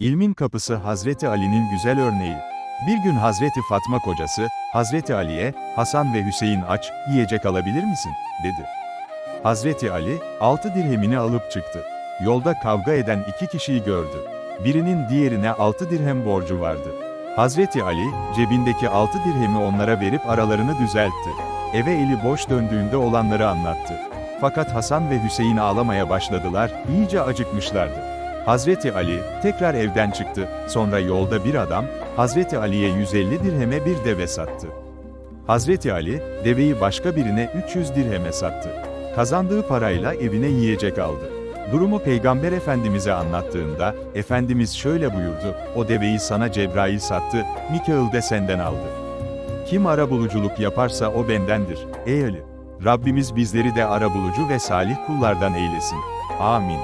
İlmin kapısı Hazreti Ali'nin güzel örneği. Bir gün Hazreti Fatma kocası, Hazreti Ali'ye, Hasan ve Hüseyin aç, yiyecek alabilir misin, dedi. Hazreti Ali, altı dirhemini alıp çıktı. Yolda kavga eden iki kişiyi gördü. Birinin diğerine altı dirhem borcu vardı. Hazreti Ali, cebindeki altı dirhemi onlara verip aralarını düzeltti. Eve eli boş döndüğünde olanları anlattı. Fakat Hasan ve Hüseyin ağlamaya başladılar, iyice acıkmışlardı. Hazreti Ali, tekrar evden çıktı, sonra yolda bir adam, Hazreti Ali'ye 150 dirheme bir deve sattı. Hazreti Ali, deveyi başka birine 300 dirheme sattı. Kazandığı parayla evine yiyecek aldı. Durumu Peygamber Efendimiz'e anlattığında, Efendimiz şöyle buyurdu, o deveyi sana Cebrail sattı, Mikail de senden aldı. Kim arabuluculuk yaparsa o bendendir, ey Ali. Rabbimiz bizleri de arabulucu ve salih kullardan eylesin. Amin.